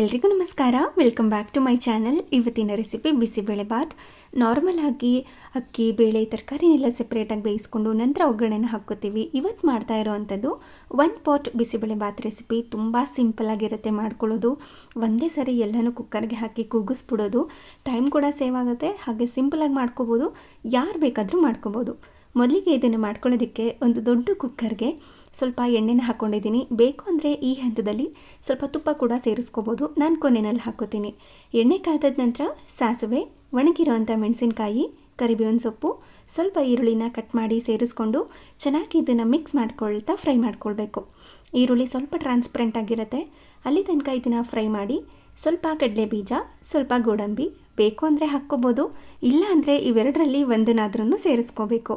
ಎಲ್ರಿಗೂ ನಮಸ್ಕಾರ. Welcome back to my channel ಇವತ್ತಿನ ರೆಸಿಪಿ ಬಿಸಿಬೇಳೆಬಾತ್ ನಾರ್ಮಲ್ ಆಗಿ ಅಕ್ಕಿ, ಬೇಳೆ, ತರಕಾರಿನೆಲ್ಲ ಸೆಪ್ರೇಟಾಗಿ ಬೇಯಿಸ್ಕೊಂಡು ನಂತರ ಒಗ್ಗರಣೆನ ಹಾಕ್ಕೋತೀವಿ. ಇವತ್ತು ಮಾಡ್ತಾ ಇರೋವಂಥದ್ದು ಒನ್ ಪಾಟ್ ಬಿಸಿಬೇಳೆಬಾತ್ ರೆಸಿಪಿ ತುಂಬ ಸಿಂಪಲ್ ಆಗಿರುತ್ತೆ ಮಾಡ್ಕೊಳ್ಳೋದು. ಒಂದೇ ಸರಿ ಎಲ್ಲನೂ ಕುಕ್ಕರ್ಗೆ ಹಾಕಿ ಕೂಗಿಸ್ಬಿಡೋದು. ಟೈಮ್ ಕೂಡ ಸೇವ್ ಆಗುತ್ತೆ. ಹಾಗೆ ಸಿಂಪಲಾಗಿ ಮಾಡ್ಕೋಬೋದು. ಯಾರು ಬೇಕಾದರೂ ಮಾಡ್ಕೋಬೋದು. ಮೊದಲಿಗೆ ಇದನ್ನು ಮಾಡ್ಕೊಳ್ಳೋದಕ್ಕೆ ಒಂದು ದೊಡ್ಡ ಕುಕ್ಕರ್ಗೆ ಸ್ವಲ್ಪ ಎಣ್ಣೆನ ಹಾಕ್ಕೊಂಡಿದ್ದೀನಿ ಬೇಕು ಅಂದರೆ ಈ ಹಂತದಲ್ಲಿ ಸ್ವಲ್ಪ ತುಪ್ಪ ಕೂಡ ಸೇರಿಸ್ಕೋಬೋದು. ನಾನು ಕೊನೆಯಲ್ಲಿ ಹಾಕೋತೀನಿ. ಎಣ್ಣೆ ಕಾದದ ನಂತರ ಸಾಸಿವೆ ಒಣಗಿರೋವಂಥ ಮೆಣಸಿನಕಾಯಿ, ಕರಿಬೇವಿನ ಸೊಪ್ಪು, ಸ್ವಲ್ಪ ಈರುಳ್ಳಿನ ಕಟ್ ಮಾಡಿ ಸೇರಿಸ್ಕೊಂಡು ಚೆನ್ನಾಗಿ ಇದನ್ನು ಮಿಕ್ಸ್ ಮಾಡ್ಕೊಳ್ತಾ ಫ್ರೈ ಮಾಡ್ಕೊಳ್ಬೇಕು. ಈರುಳ್ಳಿ ಸ್ವಲ್ಪ ಟ್ರಾನ್ಸ್ಪರೆಂಟ್ ಆಗಿರುತ್ತೆ. ಅಲ್ಲಿ ತನಕ ಇದನ್ನು ಫ್ರೈ ಮಾಡಿ ಸ್ವಲ್ಪ ಕಡಲೆ ಬೀಜ ಸ್ವಲ್ಪ ಗೋಡಂಬಿ ಬೇಕು ಅಂದರೆ ಹಾಕ್ಕೋಬೋದು, ಇಲ್ಲ ಅಂದರೆ ಇವೆರಡರಲ್ಲಿ ಒಂದನ್ನಾದ್ರೂ ಸೇರಿಸ್ಕೋಬೇಕು.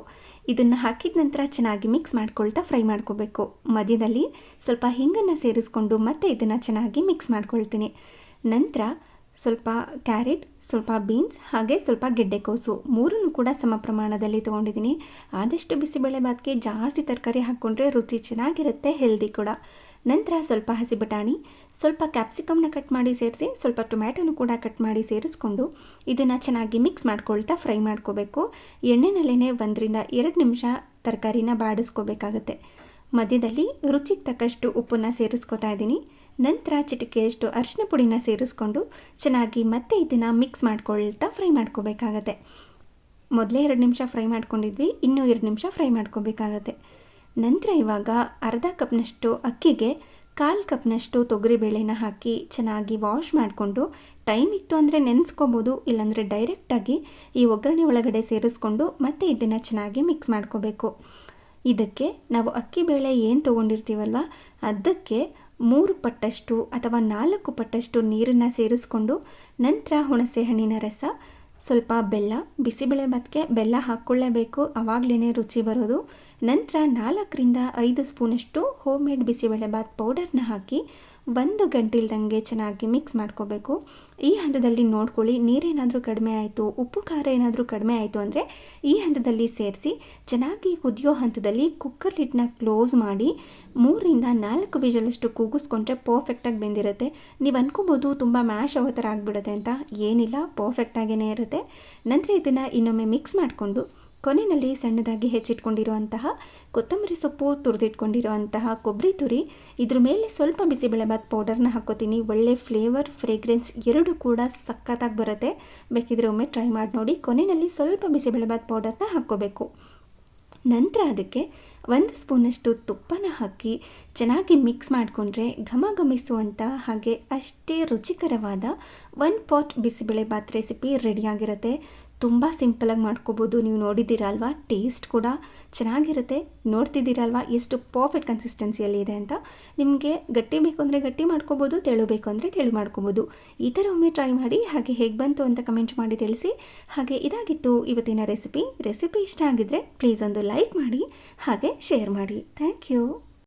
ಇದನ್ನು ಹಾಕಿದ ನಂತರ ಚೆನ್ನಾಗಿ ಮಿಕ್ಸ್ ಮಾಡ್ಕೊಳ್ತಾ ಫ್ರೈ ಮಾಡ್ಕೋಬೇಕು. ಮಧ್ಯದಲ್ಲಿ ಸ್ವಲ್ಪ ಹಿಂಗನ್ನು ಸೇರಿಸ್ಕೊಂಡು ಮತ್ತೆ ಇದನ್ನು ಚೆನ್ನಾಗಿ ಮಿಕ್ಸ್ ಮಾಡ್ಕೊಳ್ತೀನಿ. ನಂತರ ಸ್ವಲ್ಪ ಕ್ಯಾರೆಟ್ ಸ್ವಲ್ಪ ಬೀನ್ಸ್ ಹಾಗೆ ಸ್ವಲ್ಪ ಗೆಡ್ಡೆಕೋಸು ಮೂರನ್ನು ಕೂಡ ಸಮ ಪ್ರಮಾಣದಲ್ಲಿ ತೊಗೊಂಡಿದ್ದೀನಿ. ಆದಷ್ಟು ಬಿಸಿಬೇಳೆ ಬಾತ್ಗೆ ಜಾಸ್ತಿ ತರಕಾರಿ ಹಾಕ್ಕೊಂಡ್ರೆ ರುಚಿ ಚೆನ್ನಾಗಿರುತ್ತೆ ಹೆಲ್ದಿ ಕೂಡ. ನಂತರ ಸ್ವಲ್ಪ ಹಸಿ ಬಟಾಣಿ, ಸ್ವಲ್ಪ ಕ್ಯಾಪ್ಸಿಕಮ್ನ ಕಟ್ ಮಾಡಿ ಸೇರಿಸಿ, ಸ್ವಲ್ಪ ಟೊಮ್ಯಾಟೊನು ಕೂಡ ಕಟ್ ಮಾಡಿ ಸೇರಿಸ್ಕೊಂಡು ಇದನ್ನು ಚೆನ್ನಾಗಿ ಮಿಕ್ಸ್ ಮಾಡ್ಕೊಳ್ತಾ ಫ್ರೈ ಮಾಡ್ಕೋಬೇಕು. ಎಣ್ಣೆನಲ್ಲೇ ಒಂದರಿಂದ ಎರಡು ನಿಮಿಷ ತರಕಾರಿನ ಬಾಡಿಸ್ಕೋಬೇಕಾಗತ್ತೆ. ಮಧ್ಯದಲ್ಲಿ ರುಚಿಗೆ ತಕ್ಕಷ್ಟು ಉಪ್ಪನ್ನು ಸೇರಿಸ್ಕೊತಾ ಇದ್ದೀನಿ ನಂತರ ಚಿಟಿಕೆಯಷ್ಟು ಅರಿಶಿನ ಪುಡಿನ ಸೇರಿಸ್ಕೊಂಡು ಚೆನ್ನಾಗಿ ಮತ್ತೆ ಇದನ್ನು ಮಿಕ್ಸ್ ಮಾಡ್ಕೊಳ್ತಾ ಫ್ರೈ ಮಾಡ್ಕೋಬೇಕಾಗತ್ತೆ. ಮೊದಲೇ ಎರಡು ನಿಮಿಷ ಫ್ರೈ ಮಾಡ್ಕೊಂಡಿದ್ವಿ, ಇನ್ನೂ ಎರಡು ನಿಮಿಷ ಫ್ರೈ ಮಾಡ್ಕೋಬೇಕಾಗತ್ತೆ. ನಂತರ ಇವಾಗ ಅರ್ಧ ಕಪ್ನಷ್ಟು ಅಕ್ಕಿಗೆ ಕಾಲು ಕಪ್ನಷ್ಟು ತೊಗರಿಬೇಳೆನ ಹಾಕಿ ಚೆನ್ನಾಗಿ ವಾಶ್ ಮಾಡಿಕೊಂಡು ಟೈಮ್ ಇತ್ತು ಅಂದರೆ ನೆನೆಸ್ಕೋಬೋದು, ಇಲ್ಲಾಂದರೆ ಡೈರೆಕ್ಟಾಗಿ ಈ ಒಗ್ಗರಣೆ ಒಳಗಡೆ ಸೇರಿಸ್ಕೊಂಡು ಮತ್ತೆ ಇದನ್ನು ಚೆನ್ನಾಗಿ ಮಿಕ್ಸ್ ಮಾಡ್ಕೋಬೇಕು. ಇದಕ್ಕೆ ನಾವು ಅಕ್ಕಿ ಬೇಳೆ ಏನು ತೊಗೊಂಡಿರ್ತೀವಲ್ವ, ಅದಕ್ಕೆ ಮೂರು ಪಟ್ಟಷ್ಟು ಅಥವಾ ನಾಲ್ಕು ಪಟ್ಟಷ್ಟು ನೀರನ್ನು ಸೇರಿಸ್ಕೊಂಡು ನಂತರ ಹುಣಸೆ ಹಣ್ಣಿನ ರಸ, ಸ್ವಲ್ಪ ಬೆಲ್ಲ, ಬಿಸಿಬೇಳೆ ಭಾತ್ಗೆ ಬೆಲ್ಲ ಹಾಕ್ಕೊಳ್ಳೇಬೇಕು ಆವಾಗಲೇ ರುಚಿ ಬರೋದು. ನಂತರ ನಾಲ್ಕರಿಂದ ಐದು ಸ್ಪೂನಷ್ಟು ಹೋಮ್ ಮೇಡ್ ಬಿಸಿಬೇಳೆ ಬಾತ್ ಪೌಡರ್ನ ಹಾಕಿ ಒಂದು ಗಂಟಿಲ್ದಂಗೆ ಚೆನ್ನಾಗಿ ಮಿಕ್ಸ್ ಮಾಡ್ಕೋಬೇಕು. ಈ ಹಂತದಲ್ಲಿ ನೋಡ್ಕೊಳ್ಳಿ, ನೀರೇನಾದರೂ ಕಡಿಮೆ ಆಯಿತು, ಉಪ್ಪು ಖಾರ ಏನಾದರೂ ಕಡಿಮೆ ಆಯಿತು ಅಂದರೆ ಈ ಹಂತದಲ್ಲಿ ಸೇರಿಸಿ ಚೆನ್ನಾಗಿ ಕುದಿಯೋ ಹಂತದಲ್ಲಿ ಕುಕ್ಕರ್ ಲಿಡ್ನ ಕ್ಲೋಸ್ ಮಾಡಿ ಮೂರರಿಂದ ನಾಲ್ಕು ವಿಜಲಷ್ಟು ಕೂಗಿಸ್ಕೊಂಡ್ರೆ ಪರ್ಫೆಕ್ಟಾಗಿ ಬೆಂದಿರುತ್ತೆ. ನೀವು ಅನ್ಕೋಬೋದು ತುಂಬ ಮ್ಯಾಶ್ ಆಗೋ ಥರ ಆಗಿಬಿಡುತ್ತೆ ಅಂತ, ಏನಿಲ್ಲ ಪರ್ಫೆಕ್ಟಾಗೇ ಇರುತ್ತೆ. ನಂತರ ಇದನ್ನು ಇನ್ನೊಮ್ಮೆ ಮಿಕ್ಸ್ ಮಾಡಿಕೊಂಡು ಕೊನೆಯಲ್ಲಿ ಸಣ್ಣದಾಗಿ ಹೆಚ್ಚಿಟ್ಕೊಂಡಿರುವಂತಹ ಕೊತ್ತಂಬರಿ ಸೊಪ್ಪು ತುರಿದಿಟ್ಕೊಂಡಿರುವಂತಹ ಕೊಬ್ಬರಿ ತುರಿ. ಇದ್ರ ಮೇಲೆ ಸ್ವಲ್ಪ ಬಿಸಿಬೇಳೆಬಾತ್ ಪೌಡರ್ನ ಹಾಕೋತೀನಿ ಒಳ್ಳೆ ಫ್ಲೇವರ್ ಫ್ರೇಗ್ರೆನ್ಸ್ ಎರಡು ಕೂಡ ಸಖತ್ತಾಗಿ ಬರುತ್ತೆ. ಬೇಕಿದ್ರೆ ಒಮ್ಮೆ ಟ್ರೈ ಮಾಡಿ ನೋಡಿ. ಕೊನೆಯಲ್ಲಿ ಸ್ವಲ್ಪ ಬಿಸಿಬೇಳೆಬಾತ್ ಪೌಡರ್ನ ಹಾಕ್ಕೋಬೇಕು. ನಂತರ ಅದಕ್ಕೆ ಒಂದು ಸ್ಪೂನಷ್ಟು ತುಪ್ಪನ ಹಾಕಿ ಚೆನ್ನಾಗಿ ಮಿಕ್ಸ್ ಮಾಡಿಕೊಂಡ್ರೆ ಘಮ ಘಮಿಸುವಂಥ ಹಾಗೆ ಅಷ್ಟೇ ರುಚಿಕರವಾದ one pot bisibele bath recipe ರೆಡಿಯಾಗಿರುತ್ತೆ ತುಂಬ ಸಿಂಪಲಾಗಿ ಮಾಡ್ಕೋಬೋದು. ನೀವು ನೋಡಿದ್ದೀರಲ್ವಾ? ಟೇಸ್ಟ್ ಕೂಡ ಚೆನ್ನಾಗಿರುತ್ತೆ. ನೋಡ್ತಿದ್ದೀರಲ್ವಾ? ಎಷ್ಟು ಪರ್ಫೆಕ್ಟ್ ಕನ್ಸಿಸ್ಟೆನ್ಸಿಯಲ್ಲಿ ಇದೆ ಅಂತ. ನಿಮಗೆ ಗಟ್ಟಿ ಬೇಕು ಅಂದರೆ ಗಟ್ಟಿ ಮಾಡ್ಕೋಬೋದು, ತೆಳು ಬೇಕು ಅಂದರೆ ತೆಳು ಮಾಡ್ಕೋಬೋದು. ಈ ಥರ ಒಮ್ಮೆ ಟ್ರೈ ಮಾಡಿ, ಹಾಗೆ ಹೇಗೆ ಬಂತು ಅಂತ ಕಮೆಂಟ್ ಮಾಡಿ ತಿಳಿಸಿ. ಹಾಗೆ ಇದಾಗಿತ್ತು ಇವತ್ತಿನ ರೆಸಿಪಿ ರೆಸಿಪಿ ಇಷ್ಟ ಆಗಿದ್ದರೆ ಪ್ಲೀಸ್ ಒಂದು ಲೈಕ್ ಮಾಡಿ, ಹಾಗೆ ಶೇರ್ ಮಾಡಿ. Thank you